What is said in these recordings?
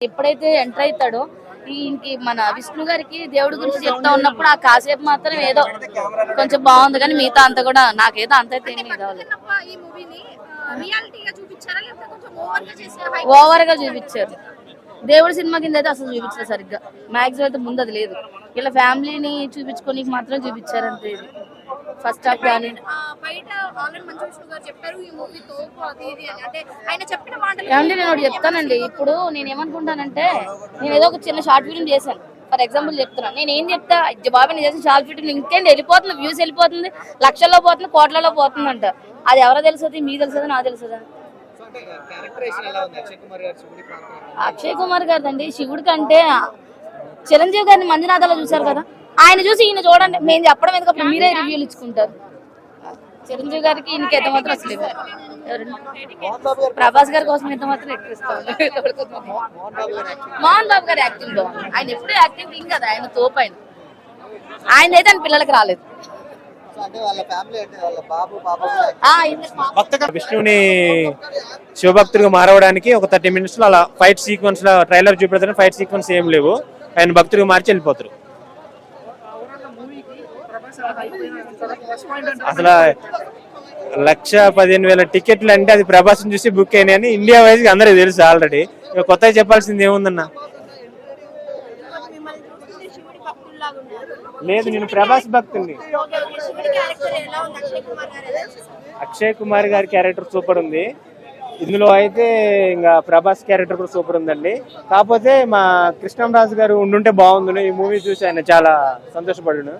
ఎప్పుడైతే ఎంటర్ అవుతాడో ఈ ఇంకి మన విష్ణు గారికి దేవుడి గురించి చెప్తా ఉన్నప్పుడు ఆ కాసేపు మాత్రం ఏదో కొంచెం బాగుంది కానీ మిగతా అంతా కూడా నాకేదో అంత అయితే ఓవర్గా చూపించారు. దేవుడి సినిమా కింద అయితే అసలు చూపించలేదు సరిగ్గా. మ్యాక్సిమం అయితే ముందు అది లేదు. ఇలా ఫ్యామిలీని చూపించుకోనికి మాత్రం చూపించారు అంతే ఇది. ఫస్ట్ హాఫ్ కానీ ఆల్రెడీ మంచి విష్ణు గారు చెప్పారు ఈ మూవీ తోపు అది ఇది అని. అంటే ఆయన చెప్పిన మాటలు ఏమంటే నేను ఒకటి చెప్తానండి. ఇప్పుడు నేను ఏమనుకుంటానంటే నేను ఏదో ఒక చిన్న షార్ట్ ఫిల్మ్ చేశాను. ఫర్ ఎగ్జాంపుల్ చెప్తున్నా. నేను ఏం చెప్తా? బాబు నేను చేసిన షార్ట్ ఫిల్మ్ ఇంకేంటి వెళ్ళిపోతుంది? వ్యూస్ వెళ్ళిపోతుంది. లక్షల్లో పోతుంది కోట్లలో పోతుంది అంట. అది ఎవరో తెలుస్తుంది? మీకు తెలుస్తుంది? నాకు ఎలా ఉంది? అక్షయ్ కుమార్ గారు శివుడి పాత్ర అక్షయ్ కుమార్ గారిదండి. శివుడి కంటే చిరంజీవి గారిని మంజునాథలో చూశారు కదా? ఆయన చూసి ఈయన చూడండి. మేము చెప్పడం ఎందుకు? అప్పుడు మీరే రివ్యూలు ఇచ్చుకుంటారు. చిరంజీవి గారికి ఈయనకి ఎంత మాత్రం అసలు ప్రభాస్ గారి కోసం ఎంత మాత్రం ఎక్కువ మోహన్ బాబు గారి యాక్టింగ్ బాగుంది ఆయన ఎప్పుడు యాక్టింగ్ కింగ్ కదా ఆయన తోపు ఆయన. ఆయన అయితే ఆయన పిల్లలకి రాలేదు. విష్ణుని శివభక్తుడిగా మారవడానికి ఒక థర్టీ మినిట్స్లో అలా ఫైట్ సీక్వెన్స్లో ట్రైలర్ చూపెడతారు ఫైట్ సీక్వెన్స్ ఏం లేవు. ఆయన భక్తుడిగా మార్చి వెళ్ళిపోతారు. అసలు లక్ష పదిహేను వేల టికెట్లు అంటే అది ప్రభాస్ చూసి బుక్ అయినాయని ఇండియా వైజ్ అందరికి తెలుసు ఆల్రెడీ కొత్తగా చెప్పాల్సింది ఏముందన్న? లేదు నేను ప్రభాస్ చేశారు? అక్షయ్ కుమార్ గారి క్యారెక్టర్ సూపర్ ఉంది. ఇందులో అయితే ఇంకా ప్రభాస్ క్యారెక్టర్ కూడా సూపర్ ఉందండి. కాకపోతే మా కృష్ణంరాజు గారు ఉండుంటే బాగుంది ఈ మూవీ చూసి ఆయన చాలా సంతోషపడ్డాను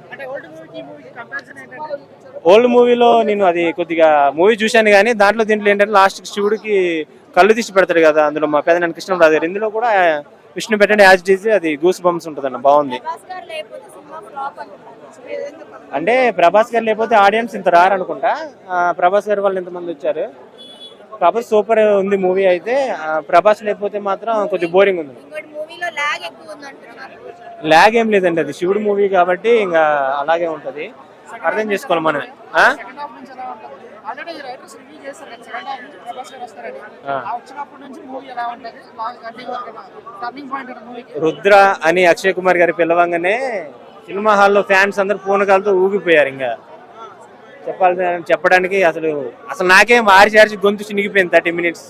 ఓల్డ్ మూవీలో నేను అది కొద్దిగా మూవీ చూశాను కానీ దాంట్లో దీంట్లో ఏంటంటే లాస్ట్ శివుడికి కళ్ళు తీసి పెడతాడు కదా అందులో మా పెద్ద కృష్ణంరాజు గారు. ఇందులో కూడా విష్ణు పెట్టండి యాజ్ చేసి అది గూస్ బంప్స్ ఉంటుంది బాగుంది. ప్రభాస్ గారు లేకపోతే సినిమా ఫ్లాప్ అంటున్నారు అంటే ప్రభాస్ గారు లేకపోతే ఆడియన్స్ ఇంత రారు అనుకుంటా ఆ, ప్రభాస్ గారు వాళ్ళు ఇంతమంది వచ్చారు. కాకపోతే సూపర్ ఉంది మూవీ అయితే. ప్రభాస్ లేకపోతే మాత్రం కొంచెం బోరింగ్ ఉంది. లాగ్ ఏం లేదండి అది. శివుడు మూవీ కాబట్టి ఇంకా అలాగే ఉంటది. అర్థం చేసుకోవాలి మనం. ప్రభాస్ రుద్ర అని అక్షయ్ కుమార్ గారి పిలవంగానే సినిమా హాల్లో ఫ్యాన్స్ అందరు పూనకాలతో ఊగిపోయారు ఇంకా. చెప్పాల్సిన చెప్పడానికి అసలు అసలు నాకేం ఆరి చార్చి గొంతు చినిగిపోయింది థర్టీ మినిట్స్.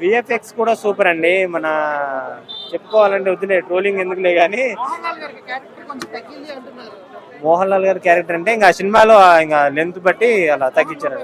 విఎఫ్ఎక్స్ కూడా సూపర్ అండి. మన చెప్పుకోవాలంటే వద్దులే ట్రోలింగ్ ఎందుకులే కానీ మోహన్ లాల్ గారి క్యారెక్టర్ అంటే ఇంకా సినిమాలో ఇంకా లెంత్ బట్టి అలా తగ్గించారు.